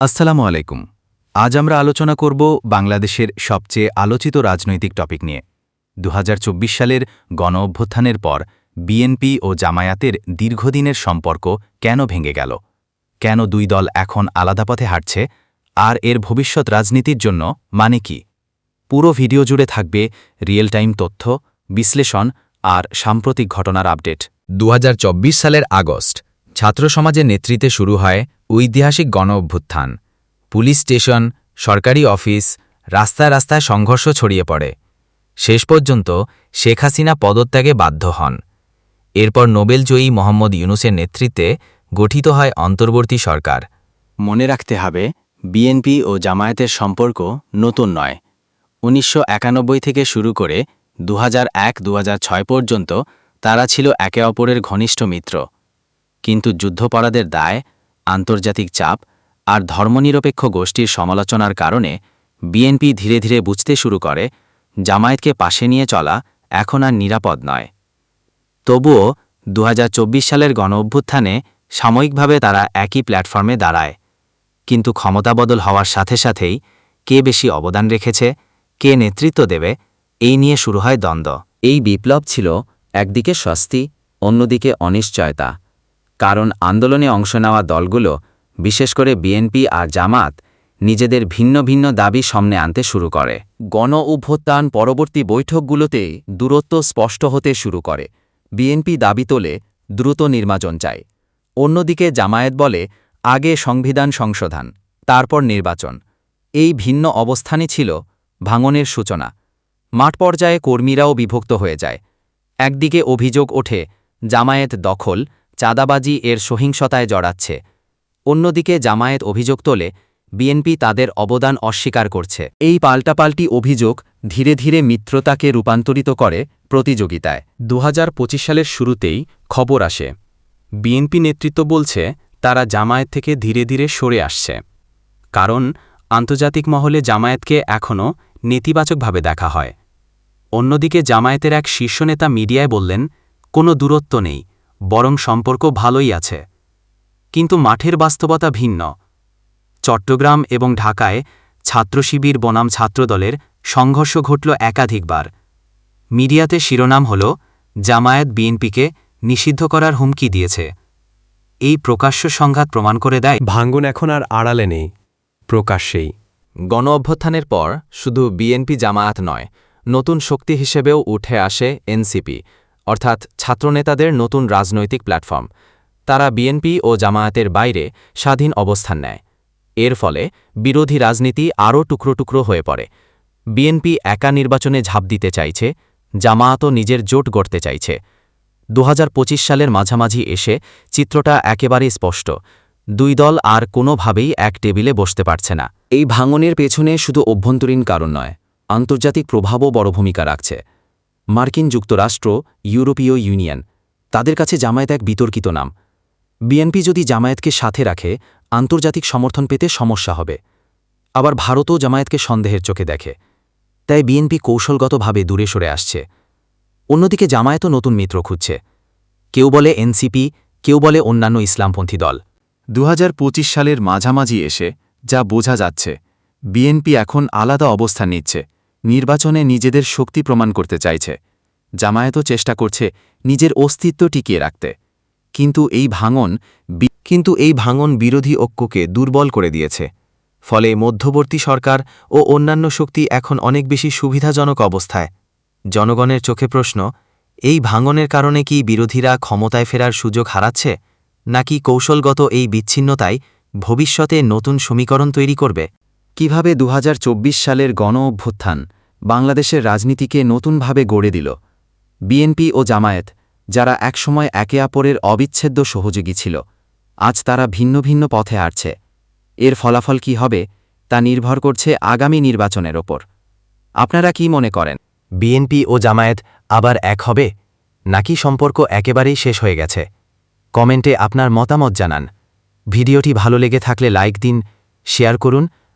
আসসালামু আলাইকুম। আজ আমরা আলোচনা করব বাংলাদেশের সবচেয়ে আলোচিত রাজনৈতিক টপিক নিয়ে। দুহাজার চব্বিশ সালের গণ অভ্যুত্থানের পর বিএনপি ও জামায়াতের দীর্ঘদিনের সম্পর্ক কেন ভেঙে গেল? কেন দুই দল এখন আলাদা পথে হাঁটছে? আর এর ভবিষ্যৎ রাজনীতির জন্য মানে কি? পুরো ভিডিও জুড়ে থাকবে রিয়েল টাইম তথ্য, বিশ্লেষণ আর সাম্প্রতিক ঘটনার আপডেট। দু হাজার চব্বিশ সালের আগস্ট ছাত্র সমাজের নেতৃত্বে শুরু হয় ঐতিহাসিক গণ অভ্যুত্থান পুলিশ স্টেশন, সরকারি অফিস, রাস্তায় রাস্তায় সংঘর্ষ ছড়িয়ে পড়ে। শেষ পর্যন্ত শেখ হাসিনা পদত্যাগে বাধ্য হন। এরপর নোবেলজয়ী মোহাম্মদ ইউনুসের নেতৃত্বে গঠিত হয় অন্তর্বর্তী সরকার। মনে রাখতে হবে, বিএনপি ও জামায়াতের সম্পর্ক নতুন নয়। উনিশশো থেকে শুরু করে দু ছয় পর্যন্ত তারা ছিল একে অপরের ঘনিষ্ঠ মিত্র। কিন্তু যুদ্ধপরাধের দায়, আন্তর্জাতিক চাপ আর ধর্মনিরপেক্ষ গোষ্ঠীর সমালোচনার কারণে বিএনপি ধীরে ধীরে বুঝতে শুরু করে, জামায়াতকে পাশে নিয়ে চলা এখন আর নিরাপদ নয়। তবুও দু হাজার চব্বিশ সালের গণ অভ্যুত্থানে সাময়িকভাবে তারা একই প্ল্যাটফর্মে দাঁড়ায়। কিন্তু ক্ষমতাবদল হওয়ার সাথে সাথেই কে বেশি অবদান রেখেছে, কে নেতৃত্ব দেবে, এই নিয়ে শুরু হয় দ্বন্দ্ব। এই বিপ্লব ছিল একদিকে স্বস্তি, অন্যদিকে অনিশ্চয়তা। কারণ আন্দোলনে অংশ নেওয়া দলগুলো, বিশেষ করে বিএনপি আর জামাত, নিজেদের ভিন্ন ভিন্ন দাবি সামনে আনতে শুরু করে। গণ অভ্যুত্থান পরবর্তী বৈঠকগুলোতে দূরত্ব স্পষ্ট হতে শুরু করে। বিএনপি দাবি তোলে, দ্রুত নির্বাচন চায়। অন্যদিকে জামায়াত বলে, আগে সংবিধান সংশোধন, তারপর নির্বাচন। এই ভিন্ন অবস্থানই ছিল ভাঙনের সূচনা। মাঠ পর্যায়ে কর্মীরাও বিভক্ত হয়ে যায়। একদিকে অভিযোগ ওঠে, জামায়াত দখল চাঁদাবাজি এর সহিংসতায় জড়াচ্ছে। অন্যদিকে জামায়াত অভিযোগ তোলে, বিএনপি তাদের অবদান অস্বীকার করছে। এই পাল্টাপাল্টি অভিযোগ ধীরে ধীরে মিত্রতাকে রূপান্তরিত করে প্রতিযোগিতায়। দু হাজার পঁচিশ সালের শুরুতেই খবর আসে। বিএনপি নেতৃত্ব বলছে, তারা জামায়াত থেকে ধীরে ধীরে সরে আসছে। কারণ, আন্তর্জাতিক মহলে জামায়াতকে এখনও নেতিবাচকভাবে দেখা হয়। অন্যদিকে জামায়াতের এক শীর্ষ নেতা মিডিয়ায় বললেন, কোনো দূরত্ব নেই। বরং সম্পর্ক ভালোই আছে। কিন্তু মাঠের বাস্তবতা ভিন্ন। চট্টগ্রাম এবং ঢাকায় ছাত্রশিবির বনাম ছাত্রদলের সংঘর্ষ ঘটল একাধিকবার। মিডিয়াতে শিরোনাম হল জামায়াত বিএনপিকে নিষিদ্ধ করার হুমকি দিয়েছে। এই প্রকাশ্য সংঘাত প্রমাণ করে দেয় ভাঙ্গন এখন আর আড়ালে নেই প্রকাশ্যেই। গণ অভ্যুত্থানের পর শুধু বিএনপি জামায়াত নয় নতুন শক্তি হিসেবেও উঠে আসে এনসিপি। অর্থাৎ ছাত্রনেতাদের নতুন রাজনৈতিক প্ল্যাটফর্ম। তারা বিএনপি ও জামায়াতের বাইরে স্বাধীন অবস্থান নেয়। এর ফলে বিরোধী রাজনীতি আরও টুকরো টুকরো হয়ে পড়ে। বিএনপি একা নির্বাচনে ঝাঁপ দিতে চাইছে, জামায়াতও নিজের জোট গড়তে চাইছে। দু হাজার পঁচিশ সালের মাঝামাঝি এসে চিত্রটা একেবারেই স্পষ্ট। দুই দল আর কোনোভাবেই এক টেবিলে বসতে পারছে না। এই ভাঙনের পেছনে শুধু অভ্যন্তরীণ কারণ নয়, আন্তর্জাতিক প্রভাবও বড় ভূমিকা রাখছে। মার্কিন যুক্তরাষ্ট্র, ইউরোপীয় ইউনিয়ন, তাদের কাছে জামায়াত এক বিতর্কিত নাম। বিএনপি যদি জামায়াতকে সাথে রাখে, আন্তর্জাতিক সমর্থন পেতে সমস্যা হবে। আবার ভারতও জামায়াতকে সন্দেহের চোখে দেখে। তাই বিএনপি কৌশলগতভাবে দূরে সরে আসছে। অন্যদিকে জামায়াতও নতুন মিত্র খুঁজছে। কেউ বলে এনসিপি, কেউ বলে অন্যান্য ইসলামপন্থী দল। দু হাজার পঁচিশ সালের মাঝামাঝি এসে যা বোঝা যাচ্ছে, বিএনপি এখন আলাদা অবস্থান নিচ্ছে। নির্বাচনে নিজেদের শক্তি প্রমাণ করতে চাইছে। জামায়াতও চেষ্টা করছে নিজের অস্তিত্ব টিকিয়ে রাখতে। কিন্তু এই ভাঙন কিন্তু এই ভাঙন বিরোধী ঐক্যকে দুর্বল করে দিয়েছে। ফলে মধ্যবর্তী সরকার ও অন্যান্য শক্তি এখন অনেক বেশি সুবিধাজনক অবস্থায়। জনগণের চোখে প্রশ্ন, এই ভাঙনের কারণে কি বিরোধীরা ক্ষমতায় ফেরার সুযোগ হারাচ্ছে? নাকি কৌশলগত এই বিচ্ছিন্নতাই ভবিষ্যতে নতুন সমীকরণ তৈরি করবে? কীভাবে দু হাজার চব্বিশ সালের গণ অভ্যুত্থান বাংলাদেশের রাজনীতিকে নতুনভাবে গড়ে দিল। বিএনপি ও জামায়াত, যারা একসময় একে অপরের অবিচ্ছেদ্য সহযোগী ছিল, আজ তারা ভিন্ন ভিন্ন পথে হাঁটছে। এর ফলাফল কি হবে, তা নির্ভর করছে আগামী নির্বাচনের ওপর। আপনারা কি মনে করেন? বিএনপি ও জামায়াত আবার এক হবে, নাকি সম্পর্ক একেবারেই শেষ হয়ে গেছে? কমেন্টে আপনার মতামত জানান। ভিডিওটি ভালো লেগে থাকলে লাইক দিন, শেয়ার করুন